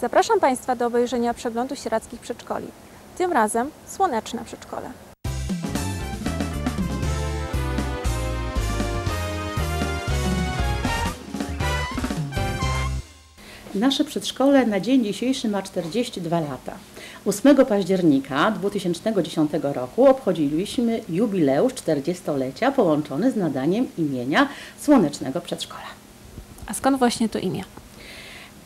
Zapraszam Państwa do obejrzenia przeglądu sierackich przedszkoli. Tym razem słoneczne przedszkole. Nasze przedszkole na dzień dzisiejszy ma 42 lata. 8 października 2010 roku obchodziliśmy jubileusz 40-lecia połączony z nadaniem imienia Słonecznego Przedszkola. A skąd właśnie to imię?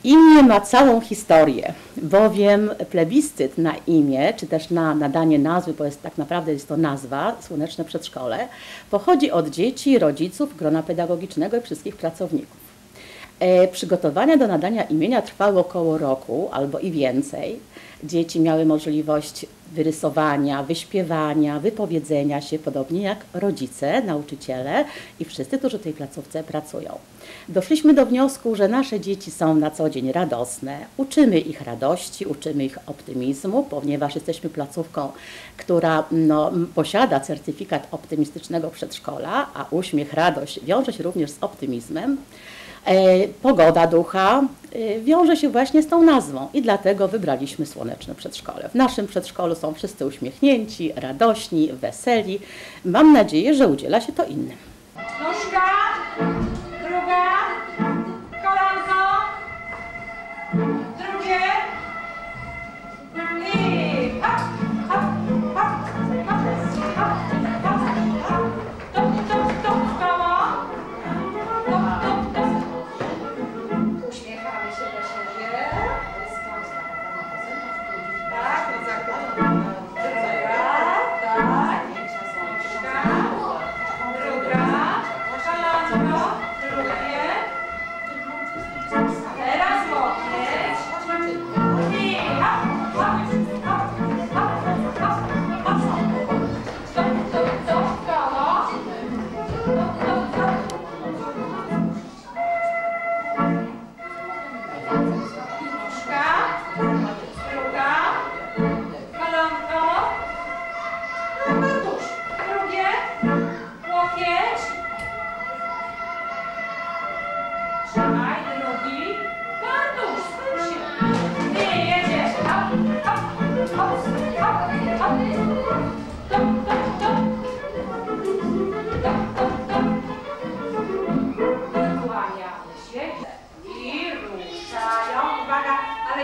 Imię ma całą historię, bowiem plebiscyt na imię, czy też na nadanie nazwy, bo jest tak naprawdę jest to nazwa, Słoneczne Przedszkole, pochodzi od dzieci, rodziców, grona pedagogicznego i wszystkich pracowników. E, Przygotowania do nadania imienia trwały około roku albo i więcej. Dzieci miały możliwość wyrysowania, wyśpiewania, wypowiedzenia się, podobnie jak rodzice, nauczyciele i wszyscy, którzy w tej placówce pracują. Doszliśmy do wniosku, że nasze dzieci są na co dzień radosne. Uczymy ich radości, uczymy ich optymizmu, ponieważ jesteśmy placówką, która no, posiada certyfikat optymistycznego przedszkola, a uśmiech, radość wiąże się również z optymizmem. E, Pogoda ducha e, wiąże się właśnie z tą nazwą i dlatego wybraliśmy Słoneczne Przedszkole. W naszym przedszkolu są wszyscy uśmiechnięci, radośni, weseli. Mam nadzieję, że udziela się to innym.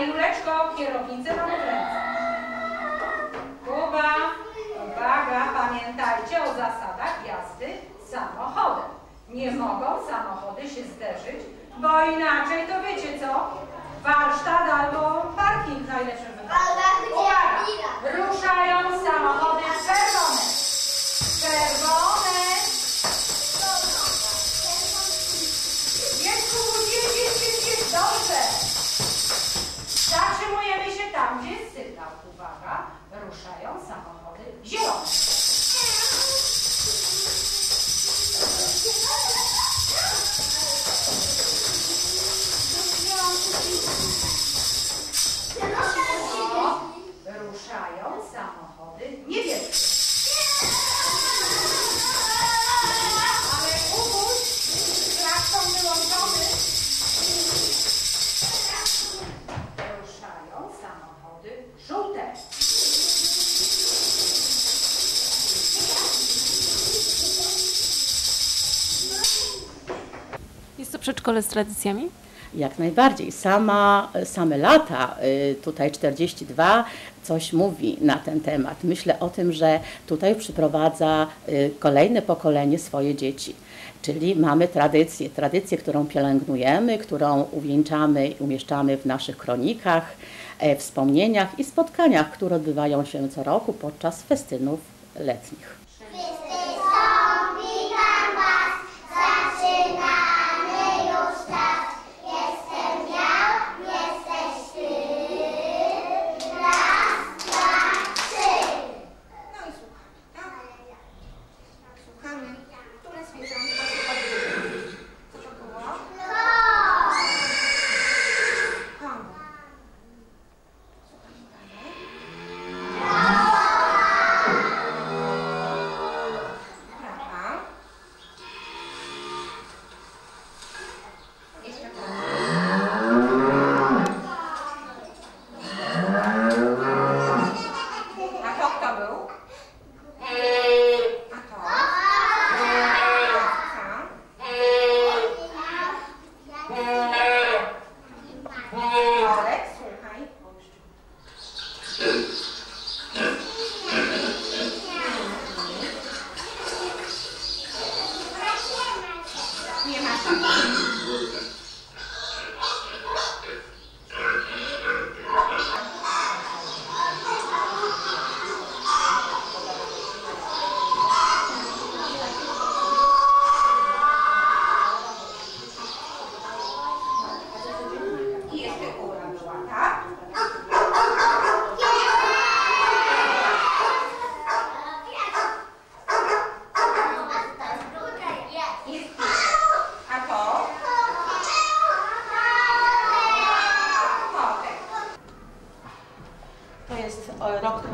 Juleczko, kierownicę mamy w ręce. Kuba, uwaga, pamiętajcie o zasadach jazdy samochodem. Nie mogą samochody się zderzyć, bo inaczej to wiecie co? Warsztat albo parking w najlepszym wypadku. Uwaga, ruszają samochody czerwone. Czerwone. Klakson wyłączony. Ruszają samochody żółte. Jest to przedszkole z tradycjami? Jak najbardziej. Sama, same lata, y, tutaj 42, coś mówi na ten temat. Myślę o tym, że tutaj przyprowadza y, kolejne pokolenie swoje dzieci. Czyli mamy tradycję, tradycję, którą pielęgnujemy, którą uwieńczamy i umieszczamy w naszych kronikach, e, wspomnieniach i spotkaniach, które odbywają się co roku podczas festynów letnich.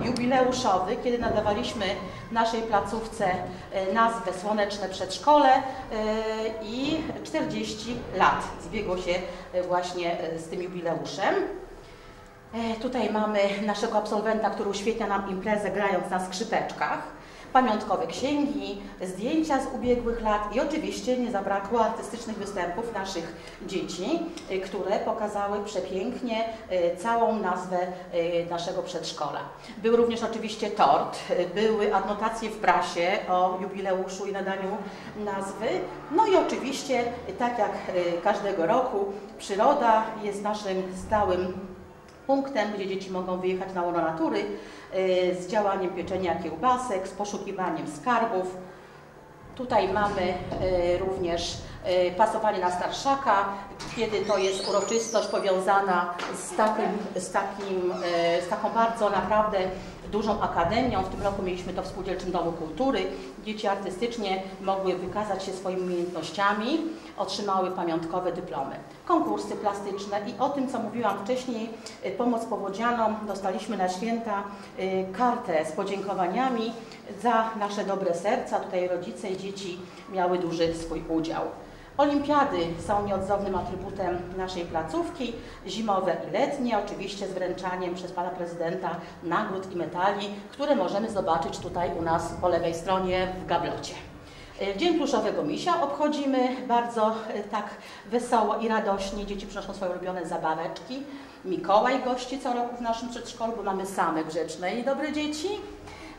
Jubileuszowy, kiedy nadawaliśmy naszej placówce e, nazwę Słoneczne Przedszkole e, i 40 lat zbiegło się e, właśnie e, z tym jubileuszem. E, Tutaj mamy naszego absolwenta, który uświetnia nam imprezę grając na skrzypeczkach, pamiątkowe księgi, zdjęcia z ubiegłych lat i oczywiście nie zabrakło artystycznych występów naszych dzieci, e, które pokazały przepięknie e, całą nazwę e, naszego przedszkola. Był również oczywiście tort, były adnotacje w prasie o jubileuszu i nadaniu nazwy, no i oczywiście, tak jak każdego roku, przyroda jest naszym stałym punktem, gdzie dzieci mogą wyjechać na łono natury y, z działaniem pieczenia kiełbasek, z poszukiwaniem skarbów. Tutaj mamy y, również y, pasowanie na starszaka, kiedy to jest uroczystość powiązana z, takim, z, takim, z taką bardzo naprawdę dużą akademią. W tym roku mieliśmy to w Spółdzielczym Domu Kultury. Dzieci artystycznie mogły wykazać się swoimi umiejętnościami, otrzymały pamiątkowe dyplomy. Konkursy plastyczne i o tym, co mówiłam wcześniej, y, pomoc powodzianom. Dostaliśmy na święta y, kartę z podziękowaniami za nasze dobre serca. Tutaj rodzice i dzieci miały duży swój udział. Olimpiady są nieodzownym atrybutem naszej placówki, zimowe i letnie, oczywiście z wręczaniem przez pana prezydenta nagród i medali, które możemy zobaczyć tutaj u nas po lewej stronie w gablocie. E, Dzień Pluszowego Misia obchodzimy bardzo e, tak wesoło i radośnie. Dzieci przynoszą swoje ulubione zabaweczki. Mikołaj gości co roku w naszym przedszkolu, bo mamy same grzeczne i dobre dzieci.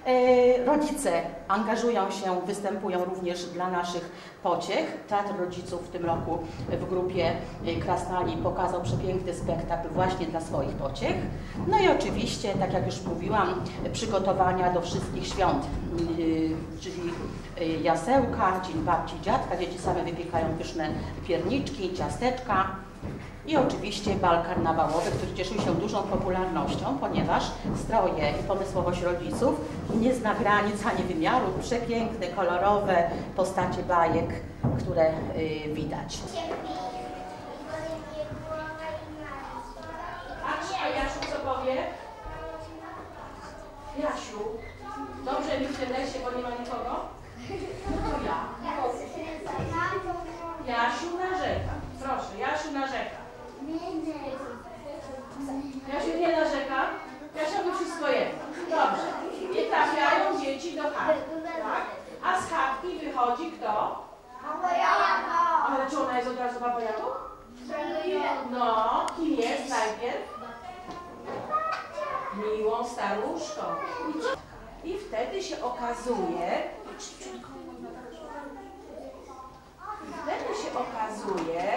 E, Rodzice angażują się, występują również dla naszych pociech. Teatr Rodziców w tym roku w grupie e, Krasnali pokazał przepiękny spektakl właśnie dla swoich pociech. No i oczywiście, tak jak już mówiłam, przygotowania do wszystkich świąt, yy, czyli jasełka, dzień babci dziadka. Dzieci same wypiekają pyszne pierniczki, ciasteczka. I oczywiście bal karnawałowy, który cieszył się dużą popularnością, ponieważ stroje i pomysłowość rodziców nie zna granic ani wymiaru. Przepiękne, kolorowe postacie bajek, które y, widać. A, Jasiu co powie? Jasiu, dobrze mi lesie, bo nie ma nikogo? No to ja. Jasiu narzeka. Proszę, Jasiu narzeka. Jasiu nie narzeka? Jasiowi wszystko jedno. Dobrze. I trafiają dzieci do chatki, tak? A z chatki wychodzi kto? Ale czy ona jest od razu baba Jagą? No, kim jest najpierw? Miłą staruszką. I wtedy się okazuje, wtedy się okazuje,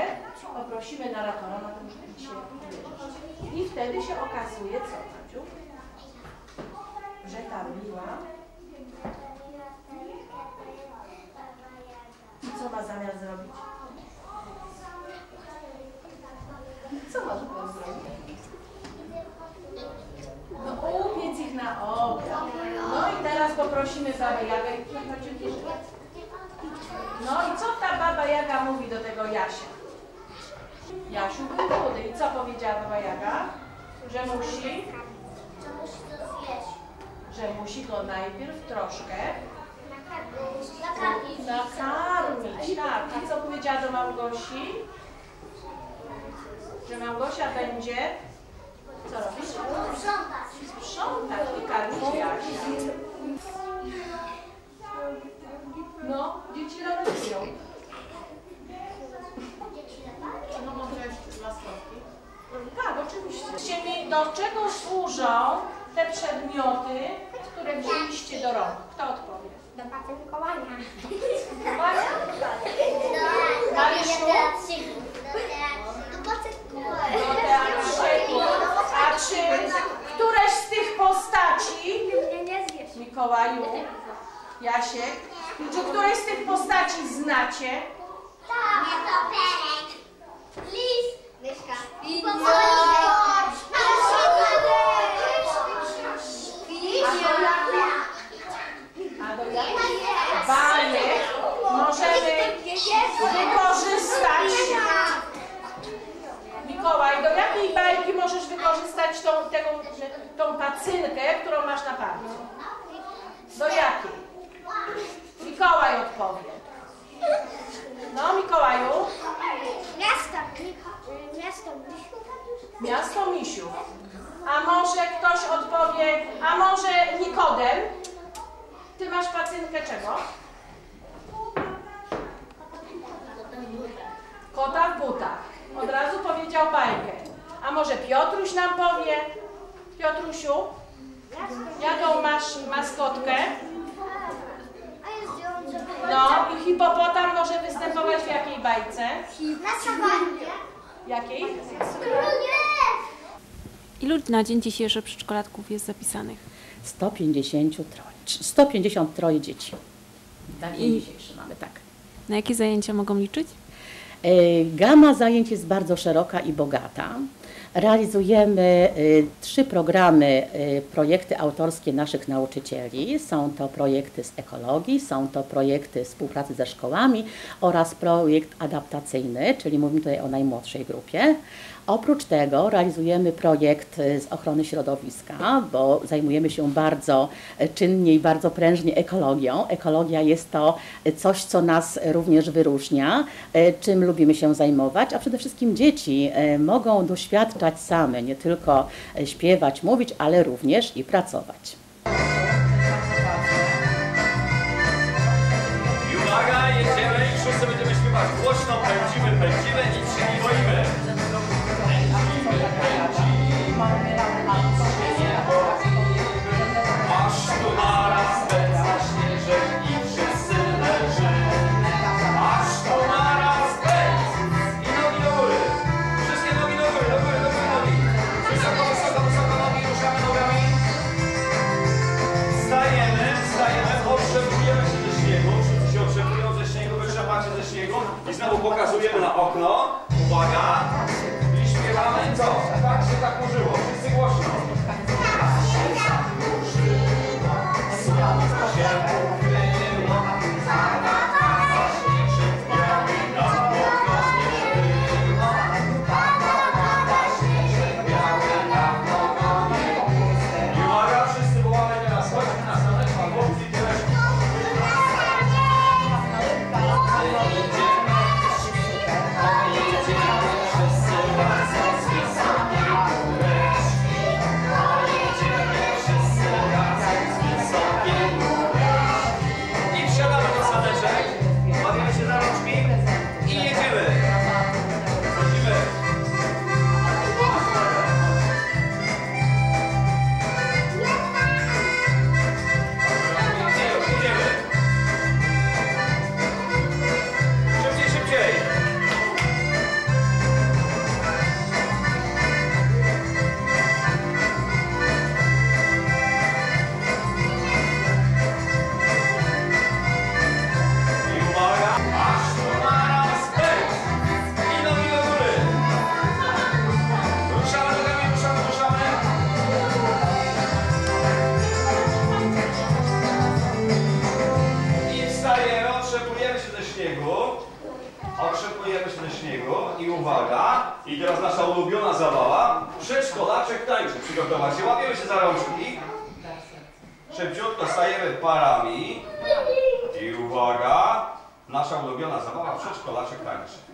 poprosimy narratora, na tym, żeby się. I wtedy się okazuje, co, Maciu? Że ta miła i co ma zamiar zrobić? Co ma zamiar zrobić? No upiec ich na ogień. No i teraz poprosimy Babę Jagę. i- Chodźcie bliżej. No i co ta Baba Jaga mówi do tego Jasia? Jasiu był młody i co powiedziała Baba Jaga? Że musi, że musi go najpierw troszkę nakarmić. Tak, a co powiedziała do Małgosi? Że Małgosia będzie co robić? Sprzątać i karmić. No, dzieci realizują. No może jeszcze maskotki. Tak, oczywiście. Do czego służą te przedmioty, które wzięliście do rąk? Kto odpowie? Do patenkowania. Uwaga. Marysiu? Do patenkowania. Do teatrzyku. A czy któreś z tych postaci. Mikołaju, Jasiek, czy któreś z tych postaci znacie? Tak. Nie to perek. Lis. Myszka. A do jakich bajek możemy wykorzystać? Mikołaj, do jakiej bajki możesz wykorzystać tą, tego, tą pacynkę, którą masz na palcu? Do jakiej? Mikołaj odpowie. No, Mikołaju, Miasto. Miasto. miasto Misiów. A może ktoś odpowie, a może Nikodem? Ty masz pacynkę czego? Kota w butach. Od razu powiedział bajkę. A może Piotruś nam powie? Piotrusiu, jaką masz maskotkę? A jest zielony. No i hipopotam może występować w jakiej bajce? Na sawannie. Jakiej? Ilu na dzień dzisiejszy przedszkolatków jest zapisanych? 153, 153 dzieci. Na dzień I- dzisiejszy mamy, tak. Na jakie zajęcia mogą liczyć? E, Gama zajęć jest bardzo szeroka i bogata. Realizujemy e, trzy programy, e, projekty autorskie naszych nauczycieli. Są to projekty z ekologii, są to projekty współpracy ze szkołami oraz projekt adaptacyjny, czyli mówimy tutaj o najmłodszej grupie. Oprócz tego realizujemy projekt e, z ochrony środowiska, bo zajmujemy się bardzo czynnie i bardzo prężnie ekologią. Ekologia jest to coś, co nas również wyróżnia, czym lubimy się zajmować, a przede wszystkim dzieci mogą doświadczać same, nie tylko e, śpiewać, mówić, ale również i pracować. I uwaga, jedziemy i wszyscy będziemy śpiewać głośno, pędzimy, pędzimy i się nie boimy. Znowu pokazujemy na okno, uwaga, i śpiewamy. Co? Tak się tak użyło, uwaga, i teraz nasza ulubiona zabawa. Przedszkolaczek tańczy. Przygotować się, łapiemy się za rączki. Szybciutko stajemy parami. I uwaga, nasza ulubiona zabawa, przedszkolaczek tańczy.